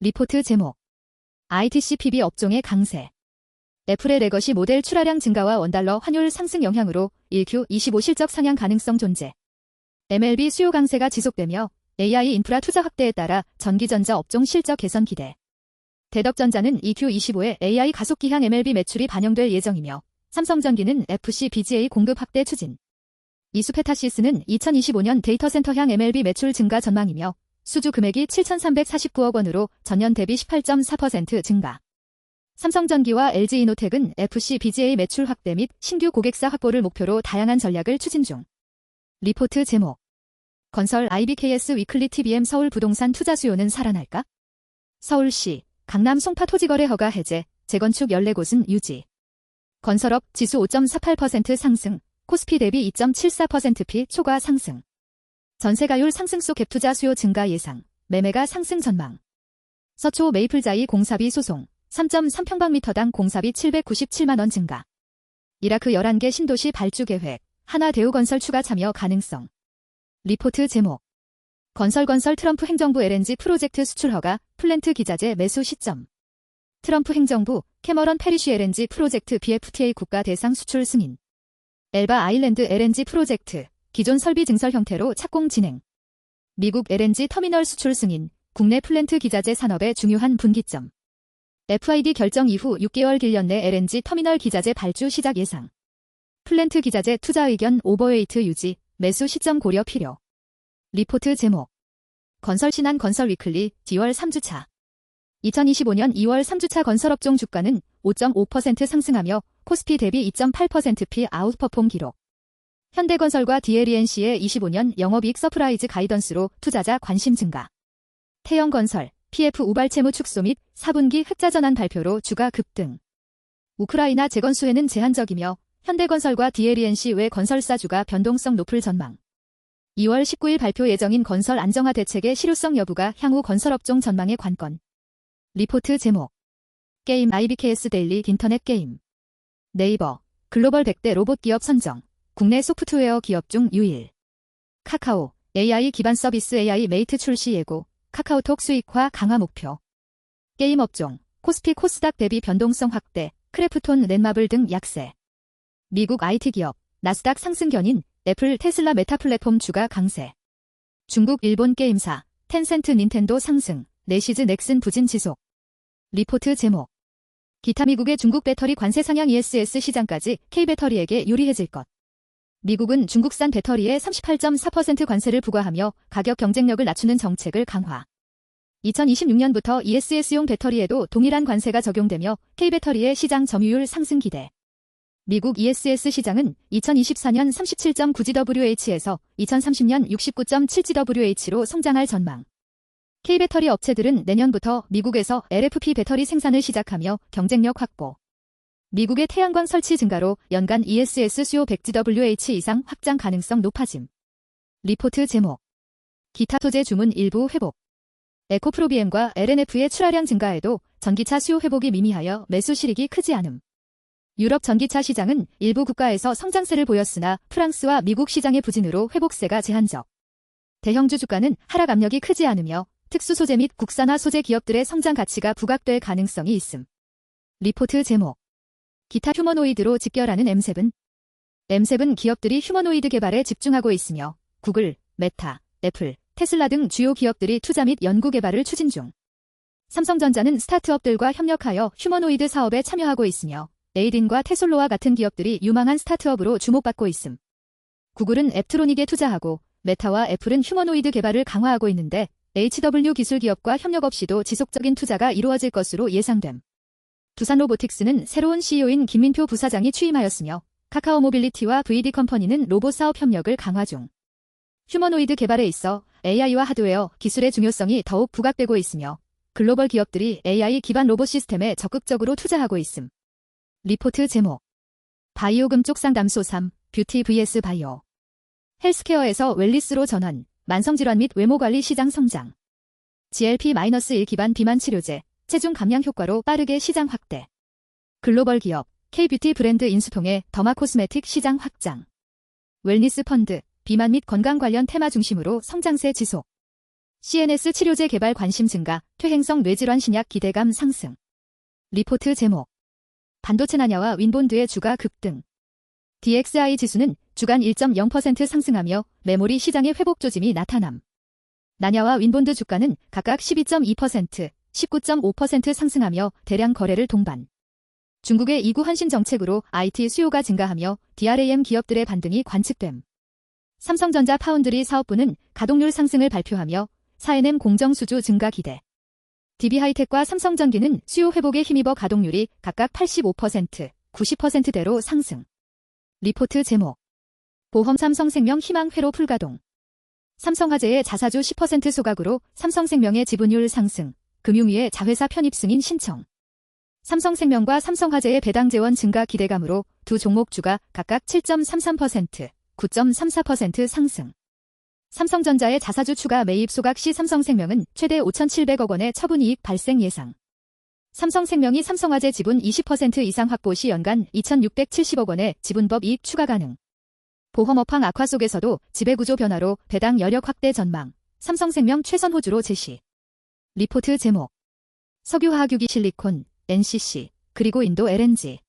리포트 제목 ITC PB 업종의 강세 애플의 레거시 모델 출하량 증가와 원달러 환율 상승 영향으로 1Q 25 실적 상향 가능성 존재. MLB 수요 강세가 지속되며 AI 인프라 투자 확대에 따라 전기전자 업종 실적 개선 기대. 대덕전자는 EQ 25에 AI 가속 기향 MLB 매출이 반영될 예정이며 삼성전기는 FC BGA 공급 확대 추진. 이수페타시스는 2025년 데이터센터향 MLB 매출 증가 전망이며 수주 금액이 7,349억 원으로 전년 대비 18.4% 증가. 삼성전기와 LG이노텍은 FC BGA 매출 확대 및 신규 고객사 확보를 목표로 다양한 전략을 추진 중. 리포트 제목 건설 IBKS 위클리 TBM 서울 부동산 투자 수요는 살아날까? 서울시 강남 송파 토지거래 허가 해제, 재건축 14곳은 유지. 건설업 지수 5.48% 상승, 코스피 대비 2.74%피 초과 상승. 전세가율 상승 속 갭투자 수요 증가 예상, 매매가 상승 전망. 서초 메이플자이 공사비 소송, 3.3평방미터당 공사비 797만원 증가. 이라크 11개 신도시 발주 계획, 하나 대우건설 추가 참여 가능성. 리포트 제목. 건설건설 트럼프 행정부 LNG 프로젝트 수출 허가, 플랜트 기자재 매수 시점. 트럼프 행정부 캐머런 페리쉬 LNG 프로젝트 BFTA 국가 대상 수출 승인. 엘바 아일랜드 LNG 프로젝트 기존 설비 증설 형태로 착공 진행. 미국 LNG 터미널 수출 승인, 국내 플랜트 기자재 산업의 중요한 분기점. FID 결정 이후 6개월 길년 내 LNG 터미널 기자재 발주 시작 예상. 플랜트 기자재 투자 의견 오버웨이트 유지, 매수 시점 고려 필요. 리포트 제목. 건설신한 건설 위클리 10월 3주차. 2025년 2월 3주차 건설업종 주가는 5.5% 상승하며 코스피 대비 2.8%피 아웃퍼폼 기록. 현대건설과 DLENC의 25년 영업이익 서프라이즈 가이던스로 투자자 관심 증가. 태영건설, PF 우발 채무 축소 및 4분기 흑자 전환 발표로 주가 급등. 우크라이나 재건 수혜는 제한적이며 현대건설과 DLENC 외 건설사 주가 변동성 높을 전망. 2월 19일 발표 예정인 건설 안정화 대책의 실효성 여부가 향후 건설업종 전망의 관건. 리포트 제목. 게임 IBKS 데일리 인터넷 게임. 네이버. 글로벌 100대 로봇 기업 선정. 국내 소프트웨어 기업 중 유일. 카카오. AI 기반 서비스 AI 메이트 출시 예고. 카카오톡 수익화 강화 목표. 게임 업종. 코스피 코스닥 대비 변동성 확대. 크래프톤 넷마블 등 약세. 미국 IT 기업. 나스닥 상승 견인. 애플 테슬라 메타 플랫폼 주가 강세. 중국 일본 게임사. 텐센트 닌텐도 상승. 내시즈 넥슨 부진 지속. 리포트 제목. 기타 미국의 중국 배터리 관세 상향 ESS 시장까지 K배터리에게 유리해질 것. 미국은 중국산 배터리에 38.4% 관세를 부과하며 가격 경쟁력을 낮추는 정책을 강화. 2026년부터 ESS용 배터리에도 동일한 관세가 적용되며 K배터리의 시장 점유율 상승 기대. 미국 ESS 시장은 2024년 37.9GWh에서 2030년 69.7GWh로 성장할 전망. K배터리 업체들은 내년부터 미국에서 LFP 배터리 생산을 시작하며 경쟁력 확보. 미국의 태양광 설치 증가로 연간 ESS 수요 100GWh 이상 확장 가능성 높아짐. 리포트 제목. 기타 소재 주문 일부 회복. 에코프로비엠과 LNF의 출하량 증가에도 전기차 수요 회복이 미미하여 매수 실익이 크지 않음. 유럽 전기차 시장은 일부 국가에서 성장세를 보였으나 프랑스와 미국 시장의 부진으로 회복세가 제한적. 대형주 주가는 하락 압력이 크지 않으며 특수 소재 및 국산화 소재 기업들의 성장 가치가 부각될 가능성이 있음. 리포트 제목. 기타 휴머노이드로 직결하는 M7. M7 기업들이 휴머노이드 개발에 집중하고 있으며 구글, 메타, 애플, 테슬라 등 주요 기업들이 투자 및 연구 개발을 추진 중. 삼성전자는 스타트업들과 협력하여 휴머노이드 사업에 참여하고 있으며 에이딘과 테솔로와 같은 기업들이 유망한 스타트업으로 주목받고 있음. 구글은 앱트로닉에 투자하고 메타와 애플은 휴머노이드 개발을 강화하고 있는데 HW 기술 기업과 협력 없이도 지속적인 투자가 이루어질 것으로 예상됨. 두산 로보틱스는 새로운 CEO인 김민표 부사장이 취임하였으며 카카오 모빌리티와 VD 컴퍼니는 로봇 사업 협력을 강화 중. 휴머노이드 개발에 있어 AI와 하드웨어, 기술의 중요성이 더욱 부각되고 있으며 글로벌 기업들이 AI 기반 로봇 시스템에 적극적으로 투자하고 있음. 리포트 제목. 바이오 금 쪽 상담소 3, 뷰티 vs 바이오. 헬스케어에서 웰리스로 전환, 만성질환 및 외모관리 시장 성장. GLP-1 기반 비만 치료제, 체중 감량 효과로 빠르게 시장 확대. 글로벌 기업, K뷰티 브랜드 인수 통해 더마 코스메틱 시장 확장. 웰니스 펀드, 비만 및 건강 관련 테마 중심으로 성장세 지속. CNS 치료제 개발 관심 증가, 퇴행성 뇌질환 신약 기대감 상승. 리포트 제목. 반도체 나냐와 윈본드의 주가 급등. DXI 지수는 주간 1.0% 상승하며 메모리 시장의 회복 조짐이 나타남. 나냐와 윈본드 주가는 각각 12.2%, 19.5% 상승하며 대량 거래를 동반. 중국의 이구 헌신 정책으로 IT 수요가 증가하며 DRAM 기업들의 반등이 관측됨. 삼성전자 파운드리 사업부는 가동률 상승을 발표하며 4NM 공정 수주 증가 기대. DB하이텍과 삼성전기는 수요 회복에 힘입어 가동률이 각각 85%, 90%대로 상승. 리포트 제목. 보험 삼성생명 희망회로 풀가동. 삼성화재의 자사주 10% 소각으로 삼성생명의 지분율 상승, 금융위의 자회사 편입 승인 신청. 삼성생명과 삼성화재의 배당 재원 증가 기대감으로 두 종목주가 각각 7.33%, 9.34% 상승. 삼성전자의 자사주 추가 매입 소각 시 삼성생명은 최대 5,700억 원의 처분이익 발생 예상. 삼성생명이 삼성화재 지분 20% 이상 확보 시 연간 2,670억 원의 지분법 이익 추가 가능. 보험업황 악화 속에서도 지배구조 변화로 배당 여력 확대 전망. 삼성생명 최선 호주로 제시. 리포트 제목. 석유화학 유기 실리콘, NCC, 그리고 인도 LNG.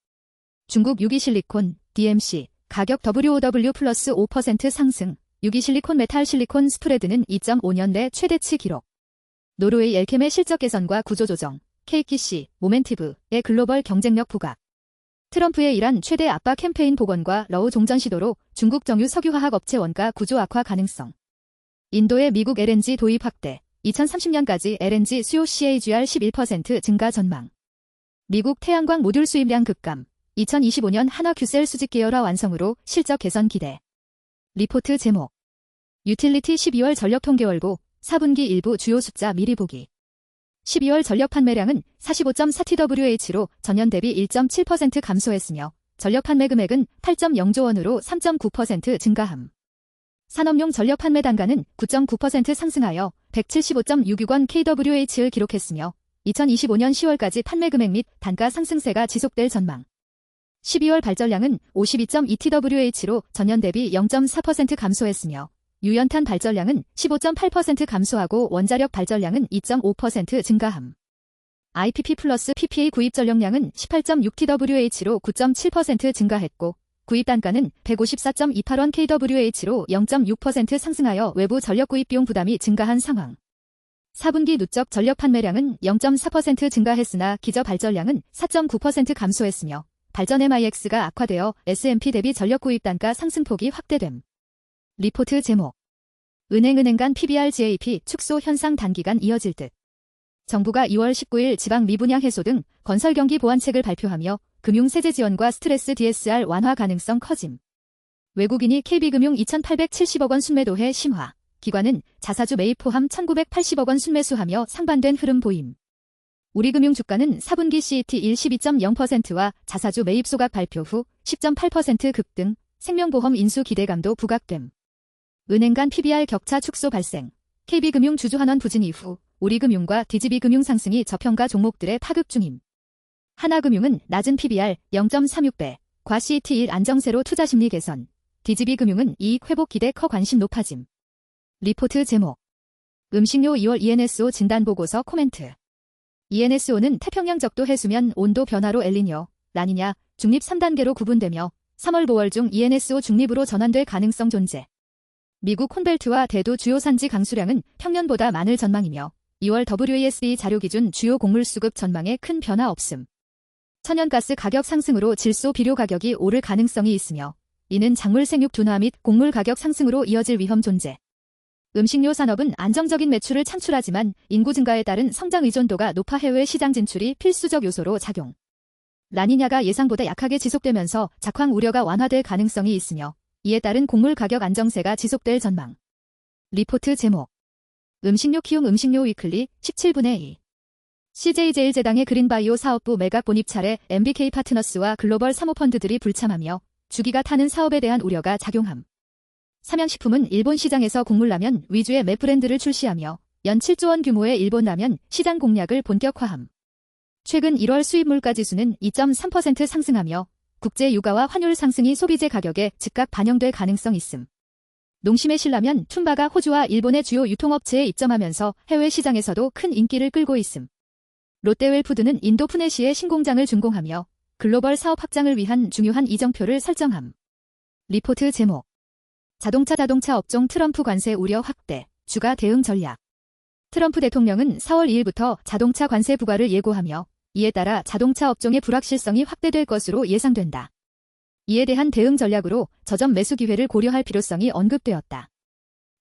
중국 유기실리콘, DMC, 가격 WOW 플러스 5% 상승. 유기실리콘 메탈 실리콘 스프레드는 2.5년 내 최대치 기록. 노르웨이 엘캠의 실적 개선과 구조 조정, KKC, 모멘티브의 글로벌 경쟁력 부각. 트럼프의 이란 최대 압박 캠페인 복원과 러우 종전 시도로 중국 정유 석유화학 업체 원가 구조 악화 가능성. 인도의 미국 LNG 도입 확대. 2030년까지 LNG 수요 CAGR 11% 증가 전망. 미국 태양광 모듈 수입량 급감. 2025년 한화 큐셀 수직 계열화 완성으로 실적 개선 기대. 리포트 제목. 유틸리티 12월 전력 통계월고 4분기 일부 주요 숫자 미리 보기. 12월 전력 판매량은 45.4TWh로 전년 대비 1.7% 감소했으며 전력 판매 금액은 8.0조 원으로 3.9% 증가함. 산업용 전력 판매 단가는 9.9% 상승하여 175.66원 kWh를 기록했으며 2025년 10월까지 판매 금액 및 단가 상승세가 지속될 전망. 12월 발전량은 52.2TWh로 전년 대비 0.4% 감소했으며 유연탄 발전량은 15.8% 감소하고 원자력 발전량은 2.5% 증가함. IPP 플러스 PPA 구입 전력량은 18.6TWh로 9.7% 증가했고 구입 단가는 154.28원 kWh로 0.6% 상승하여 외부 전력 구입 비용 부담이 증가한 상황. 4분기 누적 전력 판매량은 0.4% 증가했으나 기저 발전량은 4.9% 감소했으며 발전 MIX가 악화되어 S&P 대비 전력 구입 단가 상승폭이 확대됨. 리포트 제목. 은행은행 간 PBR GAP 축소 현상 단기간 이어질 듯. 정부가 2월 19일 지방 미분양 해소 등 건설 경기 보완책을 발표하며 금융세제 지원과 스트레스 DSR 완화 가능성 커짐. 외국인이 KB금융 2,870억 원 순매도해 심화. 기관은 자사주 매입 포함 1,980억 원 순매수하며 상반된 흐름 보임. 우리금융 주가는 4분기 CET 1 12.0%와 자사주 매입 소각 발표 후 10.8% 급등, 생명보험 인수 기대감도 부각됨. 은행 간 PBR 격차 축소 발생, KB금융 주주환원 부진 이후 우리금융과 DGB금융 상승이 저평가 종목들의 파급 중임. 하나금융은 낮은 PBR 0.36배, 과 CET1 안정세로 투자 심리 개선, DGB금융은 이익 회복 기대 커 관심 높아짐. 리포트 제목 음식료 2월 ENSO 진단 보고서 코멘트 ENSO는 태평양 적도 해수면 온도 변화로 엘리뇨, 라니냐, 중립 3단계로 구분되며 3월 5월 중 ENSO 중립으로 전환될 가능성 존재. 미국 콘벨트와 대도 주요 산지 강수량은 평년보다 많을 전망이며 2월 WASD 자료 기준 주요 곡물 수급 전망에 큰 변화 없음. 천연가스 가격 상승으로 질소 비료 가격이 오를 가능성이 있으며 이는 작물 생육 둔화 및 곡물 가격 상승으로 이어질 위험 존재. 음식료 산업은 안정적인 매출을 창출하지만 인구 증가에 따른 성장 의존도가 높아 해외 시장 진출이 필수적 요소로 작용. 라니냐가 예상보다 약하게 지속되면서 작황 우려가 완화될 가능성이 있으며 이에 따른 곡물 가격 안정세가 지속될 전망. 리포트 제목 음식료 키움 음식료 위클리 17분의 2 CJ제일제당의 그린바이오 사업부 매각 본입 차례 MBK 파트너스와 글로벌 사모펀드들이 불참하며 주기가 타는 사업에 대한 우려가 작용함. 삼양식품은 일본 시장에서 곡물라면 위주의 맵 브랜드를 출시하며 연 7조 원 규모의 일본 라면 시장 공략을 본격화함. 최근 1월 수입 물가 지수는 2.3% 상승하며 국제 유가와 환율 상승이 소비재 가격에 즉각 반영될 가능성 있음. 농심에 신라면 툰바가 호주와 일본의 주요 유통업체에 입점하면서 해외 시장에서도 큰 인기를 끌고 있음. 롯데웰푸드는 인도 푸네시에 신공장을 준공하며 글로벌 사업 확장을 위한 중요한 이정표를 설정함. 리포트 제목 자동차 자동차 업종 트럼프 관세 우려 확대, 주가 대응 전략. 트럼프 대통령은 4월 2일부터 자동차 관세 부과를 예고하며 이에 따라 자동차 업종의 불확실성이 확대될 것으로 예상된다. 이에 대한 대응 전략으로 저점 매수 기회를 고려할 필요성이 언급되었다.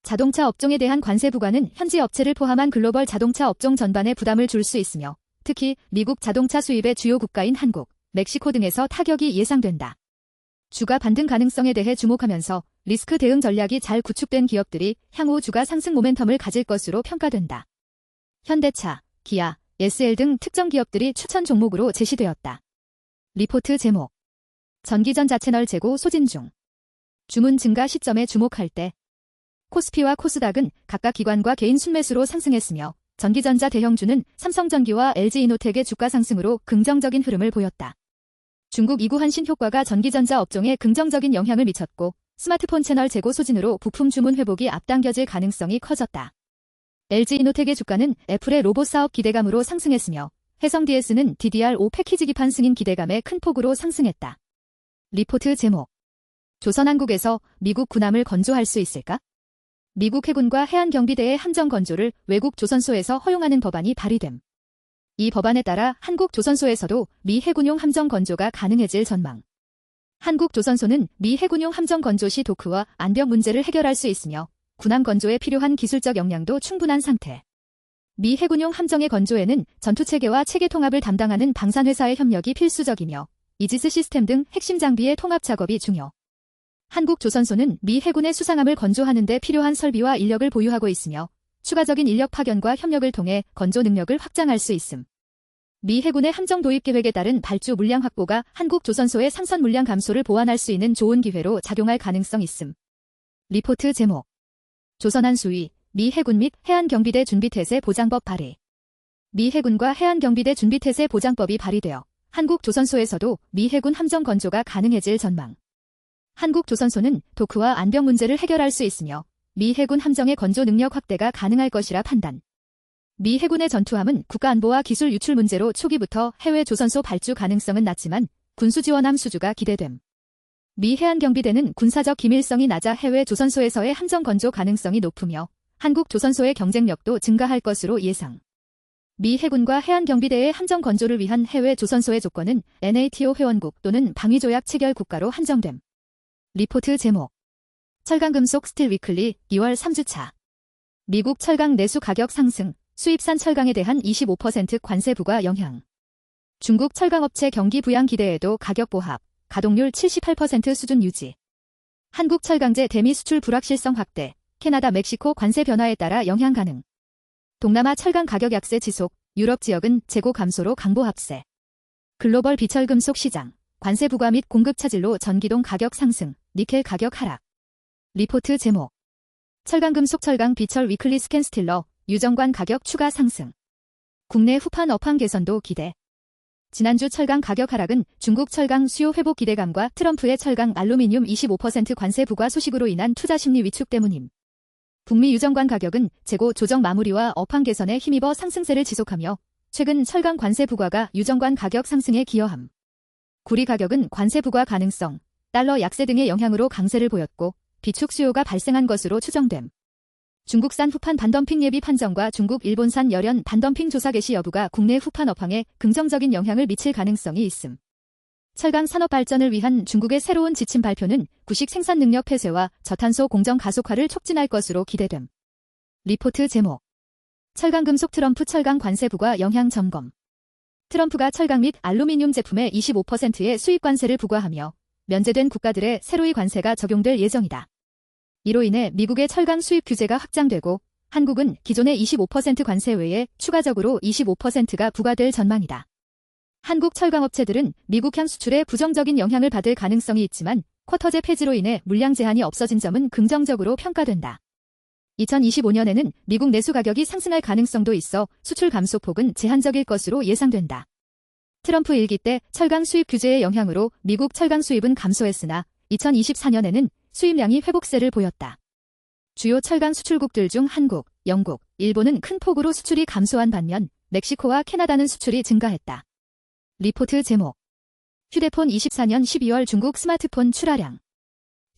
자동차 업종에 대한 관세 부과는 현지 업체를 포함한 글로벌 자동차 업종 전반에 부담을 줄 수 있으며 특히 미국 자동차 수입의 주요 국가인 한국, 멕시코 등에서 타격이 예상된다. 주가 반등 가능성에 대해 주목하면서 리스크 대응 전략이 잘 구축된 기업들이 향후 주가 상승 모멘텀을 가질 것으로 평가된다. 현대차, 기아, SL 등 특정 기업들이 추천 종목으로 제시되었다. 리포트 제목 전기전자 채널 재고 소진 중 주문 증가 시점에 주목할 때 코스피와 코스닥은 각각 기관과 개인 순매수로 상승했으며 전기전자 대형주는 삼성전기와 LG이노텍의 주가 상승으로 긍정적인 흐름을 보였다. 중국 이구 한신 효과가 전기전자 업종에 긍정적인 영향을 미쳤고 스마트폰 채널 재고 소진으로 부품 주문 회복이 앞당겨질 가능성이 커졌다. LG이노텍의 주가는 애플의 로봇 사업 기대감으로 상승했으며 해성 DS는 DDR5 패키지 기판 승인 기대감에 큰 폭으로 상승했다. 리포트 제목 조선한국에서 미국 군함을 건조할 수 있을까? 미국 해군과 해안경비대의 함정 건조를 외국 조선소에서 허용하는 법안이 발의됨. 이 법안에 따라 한국 조선소에서도 미 해군용 함정 건조가 가능해질 전망. 한국 조선소는 미 해군용 함정 건조 시 도크와 안벽 문제를 해결할 수 있으며 군함 건조에 필요한 기술적 역량도 충분한 상태. 미 해군용 함정의 건조에는 전투체계와 체계 통합을 담당하는 방산회사의 협력이 필수적이며 이지스 시스템 등 핵심 장비의 통합 작업이 중요. 한국 조선소는 미 해군의 수상함을 건조하는 데 필요한 설비와 인력을 보유하고 있으며 추가적인 인력 파견과 협력을 통해 건조 능력을 확장할 수 있음. 미 해군의 함정 도입 계획에 따른 발주 물량 확보가 한국 조선소의 상선 물량 감소를 보완할 수 있는 좋은 기회로 작용할 가능성 있음. 리포트 제목 조선한 수위 미 해군 및 해안경비대 준비태세 보장법 발의 미 해군과 해안경비대 준비태세 보장법이 발의되어 한국 조선소에서도 미 해군 함정 건조가 가능해질 전망. 한국 조선소는 도크와 안병 문제를 해결할 수 있으며 미 해군 함정의 건조 능력 확대가 가능할 것이라 판단. 미 해군의 전투함은 국가안보와 기술 유출 문제로 초기부터 해외 조선소 발주 가능성은 낮지만 군수 지원함 수주가 기대됨. 미 해안경비대는 군사적 기밀성이 낮아 해외 조선소에서의 함정 건조 가능성이 높으며 한국 조선소의 경쟁력도 증가할 것으로 예상. 미 해군과 해안경비대의 함정 건조를 위한 해외 조선소의 조건은 NATO 회원국 또는 방위조약 체결 국가로 한정됨. 리포트 제목. 철강금속 스틸 위클리 2월 3주차. 미국 철강 내수 가격 상승, 수입산 철강에 대한 25% 관세 부과 영향. 중국 철강업체 경기 부양 기대에도 가격 보합, 가동률 78% 수준 유지. 한국 철강제 대미 수출 불확실성 확대, 캐나다 멕시코 관세 변화에 따라 영향 가능. 동남아 철강 가격 약세 지속, 유럽 지역은 재고 감소로 강보 합세. 글로벌 비철금속 시장, 관세 부과 및 공급 차질로 전기동 가격 상승, 니켈 가격 하락. 리포트 제목 철강금속 철강 비철 위클리 스캔 스틸러, 유정관 가격 추가 상승. 국내 후판 업황 개선도 기대. 지난주 철강 가격 하락은 중국 철강 수요 회복 기대감과 트럼프의 철강 알루미늄 25% 관세 부과 소식으로 인한 투자 심리 위축 때문임. 북미 유정관 가격은 재고 조정 마무리와 업황 개선에 힘입어 상승세를 지속하며 최근 철강 관세 부과가 유정관 가격 상승에 기여함. 구리 가격은 관세 부과 가능성, 달러 약세 등의 영향으로 강세를 보였고 비축 수요가 발생한 것으로 추정됨. 중국산 후판 반덤핑 예비 판정과 중국 일본산 열연 반덤핑 조사 개시 여부가 국내 후판 업황에 긍정적인 영향을 미칠 가능성이 있음. 철강 산업 발전을 위한 중국의 새로운 지침 발표는 구식 생산 능력 폐쇄와 저탄소 공정 가속화를 촉진할 것으로 기대됨. 리포트 제목 철강 금속 트럼프 철강 관세 부과 영향 점검 트럼프가 철강 및 알루미늄 제품에 25%의 수입 관세를 부과하며 면제된 국가들의 새로이 관세가 적용될 예정이다. 이로 인해 미국의 철강 수입 규제가 확장되고 한국은 기존의 25% 관세 외에 추가적으로 25%가 부과될 전망이다. 한국 철강업체들은 미국향 수출에 부정적인 영향을 받을 가능성이 있지만 쿼터제 폐지로 인해 물량 제한이 없어진 점은 긍정적으로 평가된다. 2025년에는 미국 내수 가격이 상승할 가능성도 있어 수출 감소폭은 제한적일 것으로 예상된다. 트럼프 일기 때 철강 수입 규제의 영향으로 미국 철강 수입은 감소했으나 2024년에는 수입량이 회복세를 보였다. 주요 철강 수출국들 중 한국, 영국, 일본은 큰 폭으로 수출이 감소한 반면 멕시코와 캐나다는 수출이 증가했다. 리포트 제목 휴대폰 24년 12월 중국 스마트폰 출하량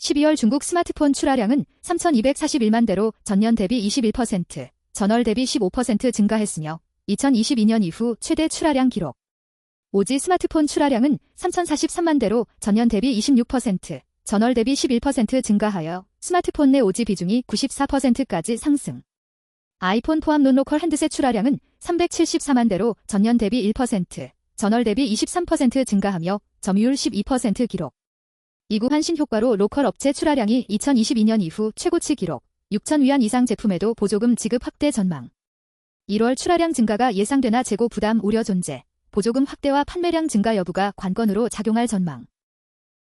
12월 중국 스마트폰 출하량은 3,241만 대로 전년 대비 21%, 전월 대비 15% 증가했으며 2022년 이후 최대 출하량 기록. 오지 스마트폰 출하량은 3,043만 대로 전년 대비 26%, 전월 대비 11% 증가하여 스마트폰 내 오지 비중이 94%까지 상승. 아이폰 포함 논로컬 핸드셋 출하량은 374만 대로 전년 대비 1%, 전월 대비 23% 증가하며 점유율 12% 기록. 이구 환신 효과로 로컬 업체 출하량이 2022년 이후 최고치 기록, 6천 위안 이상 제품에도 보조금 지급 확대 전망. 1월 출하량 증가가 예상되나 재고 부담 우려 존재, 보조금 확대와 판매량 증가 여부가 관건으로 작용할 전망.